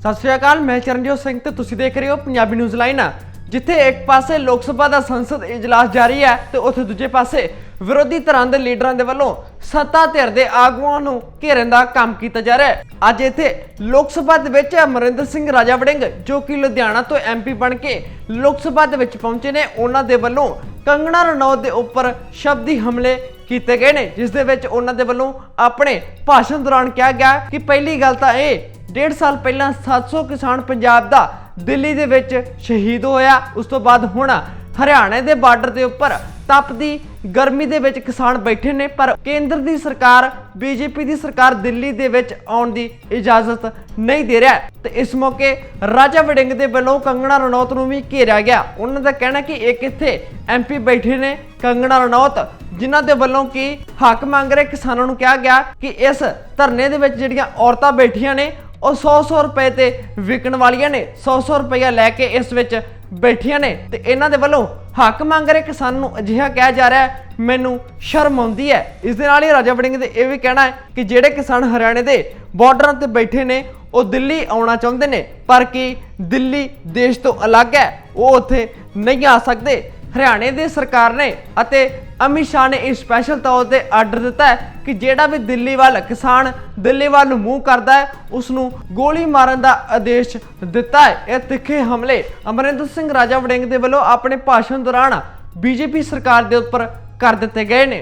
ਸਤਿ ਸ਼੍ਰੀ ਅਕਾਲ, ਮੈਂ ਚਰਨਜੋਤ ਸਿੰਘ ਤੇ ਤੁਸੀਂ ਦੇਖ ਰਹੇ ਹੋ ਪੰਜਾਬੀ ਨਿਊਜ਼ ਲਾਈਨ ਜਿੱਥੇ ਇੱਕ ਪਾਸੇ ਲੋਕ ਸਭਾ ਦਾ ਸੰਸਦ ਇਜਲਾਸ ਜਾਰੀ ਹੈ ਤੇ ਉੱਥੇ ਦੂਜੇ ਪਾਸੇ ਵਿਰੋਧੀ ਧਿਰਾਂ ਦੇ ਲੀਡਰਾਂ ਦੇ ਵੱਲੋਂ ਸੱਤਾ ਧਿਰ ਦੇ ਆਗੂਆਂ ਨੂੰ ਘੇਰਨ ਦਾ ਕੰਮ ਕੀਤਾ ਜਾ ਰਿਹਾ ਹੈ। ਅੱਜ ਇੱਥੇ ਲੋਕ ਸਭਾ ਦੇ ਵਿੱਚ ਅਮਰਿੰਦਰ ਸਿੰਘ ਰਾਜਾ ਵੜਿੰਗ, ਜੋ ਕਿ ਲੁਧਿਆਣਾ ਤੋਂ ਐਮਪੀ ਬਣ ਕੇ ਲੋਕ ਸਭਾ ਦੇ ਵਿੱਚ ਪਹੁੰਚੇ ਨੇ, ਉਹਨਾਂ ਦੇ ਵੱਲੋਂ ਕੰਗਣਾ ਰਣੌਤ ਦੇ ਉੱਪਰ ਸ਼ਬਦੀ ਹਮਲੇ ਕੀਤੇ ਗਏ ਨੇ, ਜਿਸ ਦੇ ਵਿੱਚ ਉਹਨਾਂ ਦੇ ਵੱਲੋਂ ਆਪਣੇ ਭਾਸ਼ਣ ਦੌਰਾਨ ਕਿਹਾ ਗਿਆ ਕਿ ਪਹਿਲੀ ਗੱਲ ਤਾਂ ਇਹ ਡੇਢ ਸਾਲ ਪਹਿਲਾਂ 700 ਕਿਸਾਨ ਪੰਜਾਬ ਦਾ ਦਿੱਲੀ ਦੇ ਵਿੱਚ ਸ਼ਹੀਦ ਹੋਇਆ। ਉਸ ਤੋਂ ਬਾਅਦ ਹੁਣ ਹਰਿਆਣੇ ਦੇ ਬਾਰਡਰ ਦੇ ਉੱਪਰ ਤਪਦੀ ਗਰਮੀ ਦੇ ਵਿੱਚ ਕਿਸਾਨ ਬੈਠੇ ਨੇ, ਪਰ ਕੇਂਦਰ ਦੀ ਸਰਕਾਰ, ਬੀਜੇਪੀ ਦੀ ਸਰਕਾਰ ਦਿੱਲੀ ਦੇ ਵਿੱਚ ਆਉਣ ਦੀ ਇਜਾਜ਼ਤ ਨਹੀਂ ਦੇ ਰਿਹਾ। ਤੇ ਇਸ ਮੌਕੇ ਰਾਜਾ ਵੜਿੰਗ ਦੇ ਵੱਲੋਂ ਕੰਗਣਾ ਰਣੌਤ ਨੂੰ ਵੀ ਘੇਰਿਆ ਗਿਆ। ਉਹਨਾਂ ਦਾ ਕਹਿਣਾ ਕਿ ਇੱਕ ਇੱਥੇ ਐਮਪੀ ਬੈਠੇ ਨੇ, ਕੰਗਣਾ ਰਣੌਤ, ਜਿਨ੍ਹਾਂ ਦੇ ਵੱਲੋਂ ਕਿ ਹੱਕ ਮੰਗ ਰਹੇ ਕਿਸਾਨਾਂ ਨੂੰ ਕਿਹਾ ਗਿਆ ਕਿ ਇਸ ਧਰਨੇ ਦੇ ਵਿੱਚ ਜਿਹੜੀਆਂ ਔਰਤਾਂ ਬੈਠੀਆਂ ਨੇ ਉਹ 100-100 ਰੁਪਏ ਤੇ ਵਿਕਣ ਵਾਲੀਆਂ ਨੇ। 100-100 ਰੁਪਇਆ ਲੈ ਕੇ ਇਸ ਵਿੱਚ ਬੈਠੀਆਂ ਨੇ ਤੇ ਇਹਨਾਂ ਦੇ ਵੱਲੋਂ ਹੱਕ ਮੰਗ ਰਹੇ ਕਿਸਾਨ ਨੂੰ ਅਜਿਹਾ ਕਿਹਾ ਜਾ ਰਿਹਾ ਹੈ, ਮੈਨੂੰ ਸ਼ਰਮ ਆਉਂਦੀ ਹੈ। ਇਸ ਦੇ ਨਾਲ ਹੀ ਰਾਜਾ ਵੜਿੰਗ ਦੇ ਇਹ ਵੀ ਕਹਿਣਾ ਹੈ ਕਿ ਜਿਹੜੇ ਕਿਸਾਨ ਹਰਿਆਣੇ ਦੇ ਬਾਰਡਰਾਂ ਤੇ ਬੈਠੇ ਨੇ, ਉਹ ਦਿੱਲੀ ਆਉਣਾ ਚਾਹੁੰਦੇ ਨੇ, ਪਰ ਕੀ ਦਿੱਲੀ ਦੇਸ਼ ਤੋਂ ਅਲੱਗ ਹੈ? ਉਹ ਉੱਥੇ ਨਹੀਂ ਆ ਸਕਦੇ। ਹਰਿਆਣੇ ਦੀ ਸਰਕਾਰ ਨੇ ਅਤੇ ਅਮਿਤ ਸ਼ਾਹ ਨੇ ਇਹ ਸਪੈਸ਼ਲ ਤੌਰ ਤੇ ਆਰਡਰ ਦਿੱਤਾ ਹੈ ਕਿ ਜਿਹੜਾ ਵੀ ਦਿੱਲੀ ਵੱਲ ਕਿਸਾਨ ਦਿੱਲੀ ਵੱਲ ਨੂੰ ਮੂੰਹ ਕਰਦਾ ਹੈ ਉਸ ਨੂੰ ਗੋਲੀ ਮਾਰਨ ਦਾ ਆਦੇਸ਼ ਦਿੱਤਾ ਹੈ। ਇਹ ਤਿੱਖੇ ਹਮਲੇ ਅਮਰਿੰਦਰ ਸਿੰਘ ਰਾਜਾ ਵੜਿੰਗ ਦੇ ਵੱਲੋਂ ਆਪਣੇ ਭਾਸ਼ਣ ਦੌਰਾਨ ਬੀਜੇਪੀ ਸਰਕਾਰ ਦੇ ਉੱਪਰ ਕਰ ਦਿੱਤੇ ਗਏ ਨੇ।